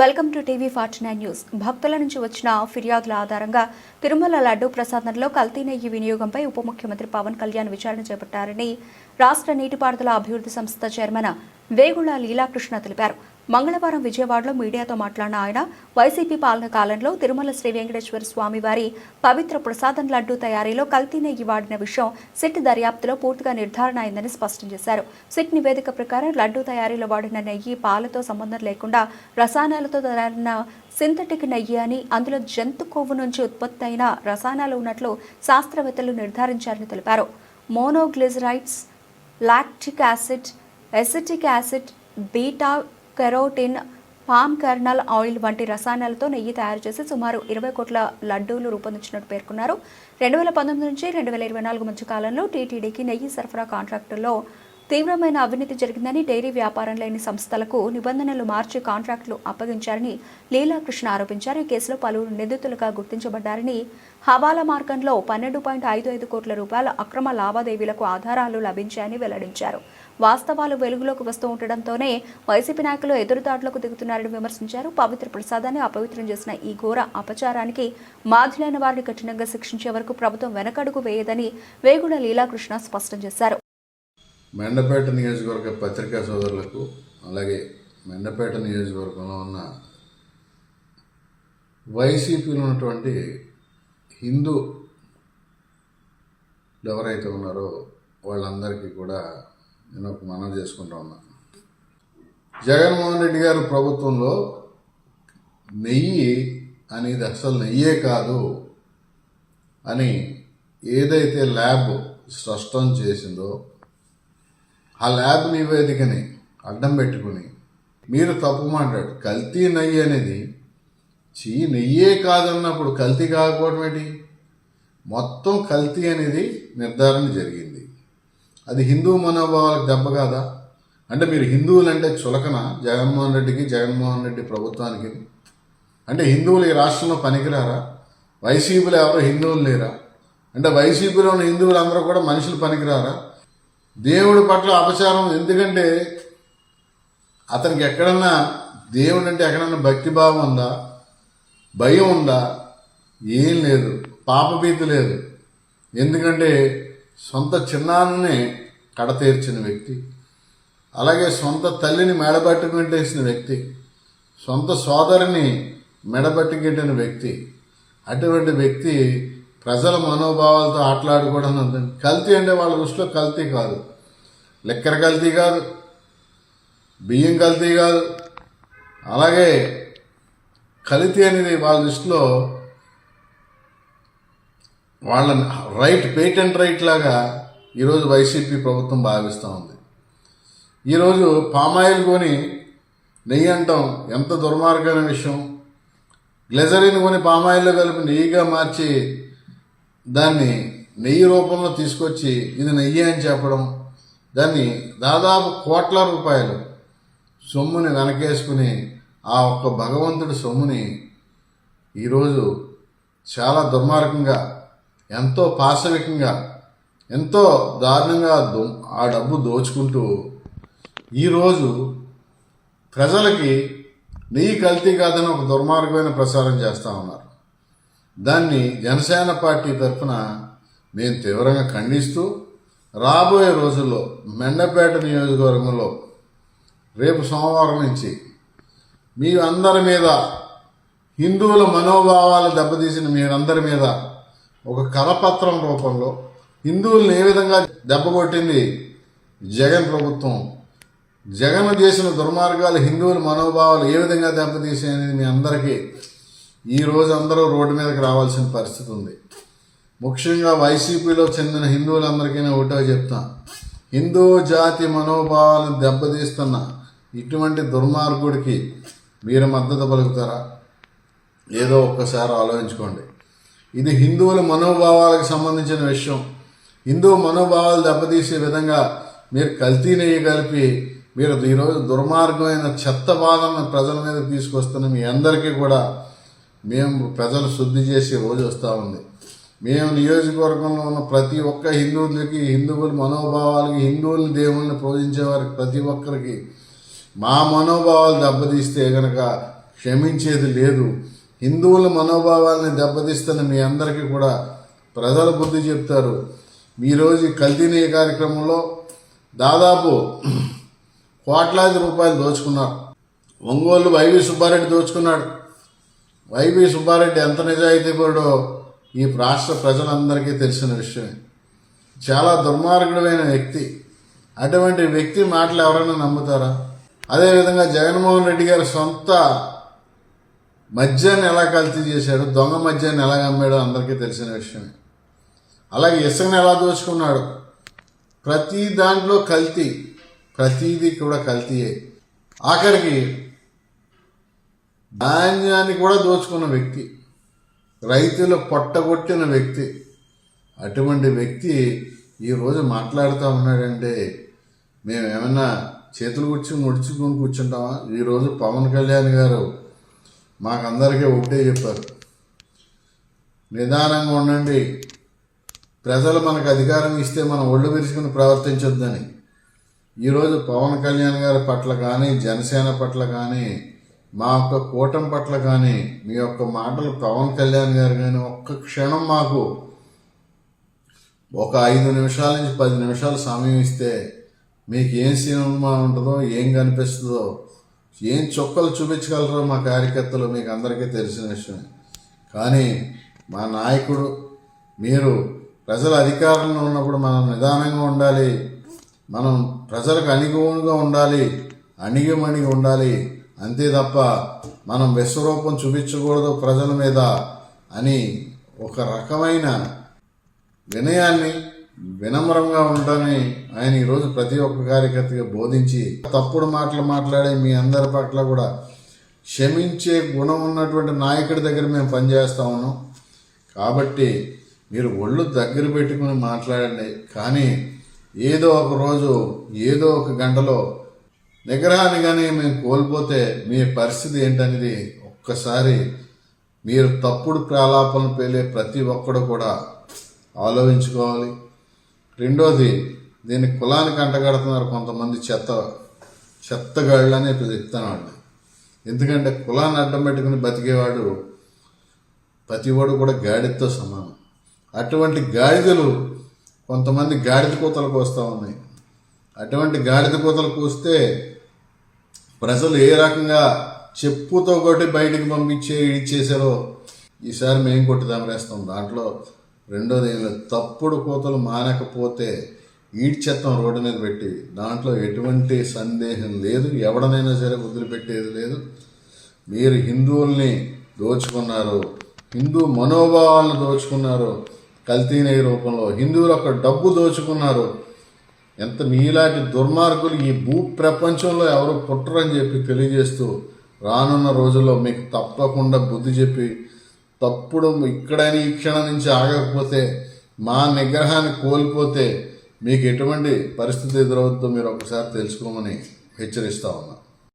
Welcome to TV forty nine news. భక్తుల నుంచి వచ్చిన ఫిర్యాదుల ఆధారంగా తిరుమల లడ్డూ ప్రసాదంలో కల్తీ నెయ్యి వినియోగంపై ఉప ముఖ్యమంత్రి పవన్ కళ్యాణ్ విచారణ చేపట్టారని రాష్ట్ర నీటిపారుదల అభివృద్ధి సంస్థ చైర్మన్ వేగుళ్ళ లీలాకృష్ణ తెలిపారు. మంగళవారం విజయవాడలో మీడియాతో మాట్లాడిన ఆయన వైసీపీ పాలన కాలంలో తిరుమల శ్రీ వెంకటేశ్వర స్వామి వారి పవిత్ర ప్రసాదం లడ్డు తయారీలో కల్తీ నెయ్యి వాడిన విషయం సిట్ దర్యాప్తులో పూర్తిగా నిర్ధారణ అయిందని స్పష్టం చేశారు. సిట్ నివేదిక ప్రకారం లడ్డూ తయారీలో వాడిన నెయ్యి పాలతో సంబంధం లేకుండా రసాయనాలతో తయారైన సింథటిక్ నెయ్యి అని అందులో జంతు కొవ్వు నుంచి ఉత్పత్తి అయిన రసాయనాలు ఉన్నట్లు శాస్త్రవేత్తలు నిర్ధారించారని తెలిపారు. Monoglycerides lactic acid acetic acid beta carotene palm kernel oil వంటి రసాయనాలతో నెయ్యి తయారు చేసి సుమారు ఇరవై కోట్ల లడ్డూలు రూపొందించినట్టు పేర్కొన్నారు. రెండు వేల పంతొమ్మిది నుంచి రెండు వేల ఇరవై నాలుగు మధ్య కాలంలో టీటీడీకి నెయ్యి సరఫరా కాంట్రాక్టులో తీవ్రమైన అవినీతి జరిగిందని డైరీ వ్యాపారం లేని సంస్థలకు నిబంధనలు మార్చి కాంట్రాక్టులు అప్పగించారని లీలాకృష్ణ ఆరోపించారు. ఈ కేసులో పలువురు నిందితులుగా గుర్తించబడ్డారని హవాలా మార్గంలో పన్నెండు పాయింట్ ఐదు ఐదు కోట్ల రూపాయల అక్రమ లావాదేవీలకు ఆధారాలు లభించాయని వెల్లడించారు. వాస్తవాలు వెలుగులోకి వస్తూ ఉండడంతోనే వైసీపీ నాయకులు ఎదురుదాడులకు దిగుతున్నారని విమర్శించారు. పవిత్ర ప్రసాదాన్ని అపవిత్రం చేసిన ఈ ఘోర అపచారానికి మాధులైన వారిని కఠినంగా శిక్షించే వరకు ప్రభుత్వం వెనకడుగు వేయదని వేగుడ లీలాకృష్ణ స్పష్టం చేశారు. మెండపేట నియోజకవర్గ పత్రికా సోదరులకు అలాగే మెండపేట నియోజకవర్గంలో ఉన్న వైసీపీలో ఉన్నటువంటి హిందూ ఎవరైతే ఉన్నారో వాళ్ళందరికీ కూడా నేను ఒక మనం చేసుకుంటా ఉన్నాను జగన్మోహన్ రెడ్డి గారు ప్రభుత్వంలో నెయ్యి అనేది అసలు నెయ్యే కాదు అని ఏదైతే ల్యాబ్ స్పష్టం చేసిందో ఆ ల్యాబ్ నివేదికని అడ్డం పెట్టుకుని. మీరు తప్పు మాట్లాడు. కల్తీ నెయ్యి అనేది చీ నెయ్యే కాదన్నప్పుడు కల్తీ కాకపోవడం ఏంటి? మొత్తం కల్తీ అనేది నిర్ధారణ జరిగింది. అది హిందూ మనోభావాలకు దెబ్బ కాదా? అంటే మీరు హిందువులంటే చులకన? జగన్మోహన్ రెడ్డికి జగన్మోహన్ రెడ్డి ప్రభుత్వానికి? అంటే హిందువులు ఈ రాష్ట్రంలో పనికిరారా? వైసీపీలో ఎవరు హిందువులు లేరా? అంటే వైసీపీలో ఉన్న హిందువులు అందరూ కూడా మనుషులు పనికిరారా? దేవుడి పట్ల అపచారం ఎందుకంటే అతనికి ఎక్కడన్నా దేవుడు అంటే ఎక్కడన్నా భక్తిభావం ఉందా? భయం ఉందా? ఏం లేదు. పాపభీతి లేదు. ఎందుకంటే సొంత చిన్నాన్ననే కడతీర్చిన వ్యక్తి. అలాగే సొంత తల్లిని మెడబట్టుకుంటేసిన వ్యక్తి. సొంత సోదరిని మెడబట్టుకెట్టిన వ్యక్తి. అటువంటి వ్యక్తి ప్రజల మనోభావాలతో ఆటలాడుకోవడం కల్తీ అంటే వాళ్ళ దృష్టిలో కల్తీ కాదు. లెక్కర కల్తీ కాదు. బియ్యం కల్తీ కాదు. అలాగే కల్తీ అనేది వాళ్ళ దృష్టిలో వాళ్ళ రైట్ పేటెంట్ రైట్ లాగా ఈరోజు వైసీపీ ప్రభుత్వం భావిస్తూ ఉంది. ఈరోజు పామాయిల్ కొని నెయ్యి అంటాం. ఎంత దుర్మార్గమైన విషయం. గ్లెజరిన్ కొని పామాయిల్లో కలిపి నెయ్యిగా మార్చి దాన్ని నెయ్యి రూపంలో తీసుకొచ్చి ఇది నెయ్యి అని చెప్పడం దాన్ని దాదాపు కోట్ల రూపాయలు సొమ్ముని వెనకేసుకుని ఆ ఒక్క భగవంతుడి సొమ్ముని ఈరోజు చాలా దుర్మార్గంగా ఎంతో పాశవికంగా ఎంతో దారుణంగా దో ఆ డబ్బు దోచుకుంటూ ఈరోజు ప్రజలకి నెయ్యి కల్తీ కాదని ఒక దుర్మార్గమైన ప్రచారం చేస్తూ ఉన్నారు. దాన్ని జనసేన పార్టీ తరఫున మేము తీవ్రంగా ఖండిస్తూ రాబోయే రోజుల్లో మెండపేట నియోజకవర్గంలో రేపు సోమవారం నుంచి మీ అందరి మీద హిందువుల మనోభావాలు దెబ్బతీసిన మీరందరి మీద ఒక కరపత్రం రూపంలో హిందువులను ఏ విధంగా దెబ్బకొట్టింది జగన్ ప్రభుత్వం జగన్ చేసిన దుర్మార్గాలు హిందువుల మనోభావాలు ఏ విధంగా దెబ్బతీసాయనేది మీ అందరికీ ఈ రోజు అందరూ రోడ్డు మీదకి రావాల్సిన పరిస్థితి ఉంది. ముఖ్యంగా వైసీపీలో చెందిన హిందువులందరికీ ఒకటో చెప్తా. హిందూ జాతి మనోభావాలను దెబ్బతీస్తున్న ఇటువంటి దుర్మార్గుడికి మీరు మద్దతు పలుకుతారా? ఏదో ఒక్కసారి ఆలోచించుకోండి. ఇది హిందువుల మనోభావాలకు సంబంధించిన విషయం. హిందూ మనోభావాలు దెబ్బతీసే విధంగా మీరు కల్తీ నెయ్యి కలిపి మీరు ఈరోజు దుర్మార్గమైన చెత్త బాధను ప్రజల మీద తీసుకొస్తున్న మీ అందరికీ కూడా మేము ప్రజలు శుద్ధి చేసే రోజు వస్తూ ఉంది. మేము నియోజకవర్గంలో ఉన్న ప్రతి ఒక్క హిందువులకి హిందువుల మనోభావాలకి హిందువుల దేవుళ్ళని పూజించే వారికి ప్రతి ఒక్కరికి మా మనోభావాలు దెబ్బతీస్తే కనుక క్షమించేది లేదు. హిందువుల మనోభావాలని దెబ్బతీస్తున్న మీ అందరికీ కూడా ప్రజల బుద్ధి చెప్తారు. ఈరోజు ఈ కల్తీనీ కార్యక్రమంలో దాదాపు కోట్లాది రూపాయలు దోచుకున్నారు. ఒంగోలు వైవి సుబ్బారెడ్డి దోచుకున్నాడు. వైవి సుబ్బారెడ్డి ఎంత నిజాయితీపరుడో ఈ రాష్ట్ర ప్రజలందరికీ తెలిసిన విషయమే. చాలా దుర్మార్గుడమైన వ్యక్తి. అటువంటి వ్యక్తి మాటలు ఎవరైనా నమ్ముతారా? అదేవిధంగా జగన్మోహన్ రెడ్డి గారి సొంత మద్యాన్ని ఎలా కల్తీ చేశాడు? దొంగ మద్యాన్ని ఎలా అమ్మాడో అందరికీ తెలిసిన విషయమే. అలాగే ఇసుకను ఎలా దోచుకున్నాడు? ప్రతి దాంట్లో కల్తీ. ప్రతీది కూడా కల్తీయే. ఆఖరికి ధాన్యాన్ని కూడా దోచుకున్న వ్యక్తి రైతులు పొట్టగొట్టిన వ్యక్తి అటువంటి వ్యక్తి ఈరోజు మాట్లాడుతూ ఉన్నాడంటే మేము ఏమన్నా చేతులు కూర్చుని ముడుచుకొని కూర్చుంటామా? ఈరోజు పవన్ కళ్యాణ్ గారు మాకందరికీ ఒకటే చెప్పారు. నిదానంగా ఉండండి. ప్రజలు మనకు అధికారం ఇస్తే మనం ఒళ్ళు విరుచుకుని ప్రవర్తించొద్దని. ఈరోజు పవన్ కళ్యాణ్ గారి పట్ల కానీ జనసేన పట్ల కానీ మా యొక్క కూటం పట్ల కానీ మీ యొక్క మాటలు పవన్ కళ్యాణ్ గారు కానీ ఒక్క క్షణం మాకు ఒక ఐదు నిమిషాల నుంచి పది నిమిషాలు సమయం ఇస్తే మీకు ఏం సినిమా ఉంటుందో ఏం కనిపిస్తుందో ఏం చొక్కలు చూపించగలరో మా కార్యకర్తలు మీకు అందరికీ తెలిసిన విషయమే. కానీ మా నాయకుడు మీరు ప్రజల అధికారంలో ఉన్నప్పుడు మనం నిదానంగా ఉండాలి మనం ప్రజలకు అనుగుణంగా ఉండాలి అణిగిమణిగి ఉండాలి అంతే తప్ప మనం విశ్వరూపం చూపించకూడదు ప్రజల మీద అని ఒక రకమైన వినయాన్ని వినమ్రంగా ఉండని ఆయన ఈరోజు ప్రతి ఒక్క కార్యకర్తగా బోధించి తప్పుడు మాటలు మాట్లాడే మీ అందరి పట్ల కూడా క్షమించే గుణం ఉన్నటువంటి నాయకుడి దగ్గర మేము పనిచేస్తా ఉన్నాం. కాబట్టి మీరు ఒళ్ళు దగ్గర పెట్టుకుని మాట్లాడండి. కానీ ఏదో ఒక రోజు ఏదో ఒక గంటలో నిగ్రహాన్ని కానీ మేము కోల్పోతే మీ పరిస్థితి ఏంటనేది ఒక్కసారి మీరు తప్పుడు ప్రాలాపనలు పేలే ప్రతి ఒక్కడు కూడా ఆలోచించుకోవాలి. రెండోది దీన్ని కులానికి అంటగడుతున్నారు కొంతమంది చెత్త చెత్తగాళ్ళు అని చెప్తున్నాడు. ఎందుకంటే కులాన్ని అడ్డం పెట్టుకుని బతికేవాడు ప్రతివాడు కూడా గాడితో సమానం. అటువంటి గాడిదలు కొంతమంది గాడిద కూతలకు వస్తూ ఉన్నాయి. అటువంటి గాడిద కూతలు కూస్తే ప్రజలు ఏ రకంగా చెప్పుతో కొట్టి బయటికి పంపించే ఇచ్చేసారో ఈసారి మేము కొట్టి వేస్తాం దాంట్లో రెండోది తప్పుడు కోతలు మానకపోతే ఈడ్చెత్తం రోడ్డు మీద పెట్టి దాంట్లో ఎటువంటి సందేహం లేదు. ఎవడనైనా సరే వదిలిపెట్టేది లేదు. మీరు హిందువుల్ని దోచుకున్నారు హిందూ మనోభావాలను దోచుకున్నారు కల్తీనే రూపంలో హిందువులు ఒక డబ్బు దోచుకున్నారు ఎంత మీలాంటి దుర్మార్గులు ఈ భూ ప్రపంచంలో ఎవరు పుట్టరని చెప్పి తెలియజేస్తూ రానున్న రోజుల్లో మీకు తప్పకుండా బుద్ధి చెప్పి తప్పుడు ఇక్కడైనా ఈ క్షణం నుంచి ఆగకపోతే మా నిగ్రహాన్ని కోల్పోతే మీకు ఎటువంటి పరిస్థితి ఎదురవుతుందో మీరు ఒకసారి తెలుసుకోమని హెచ్చరిస్తా ఉన్నాను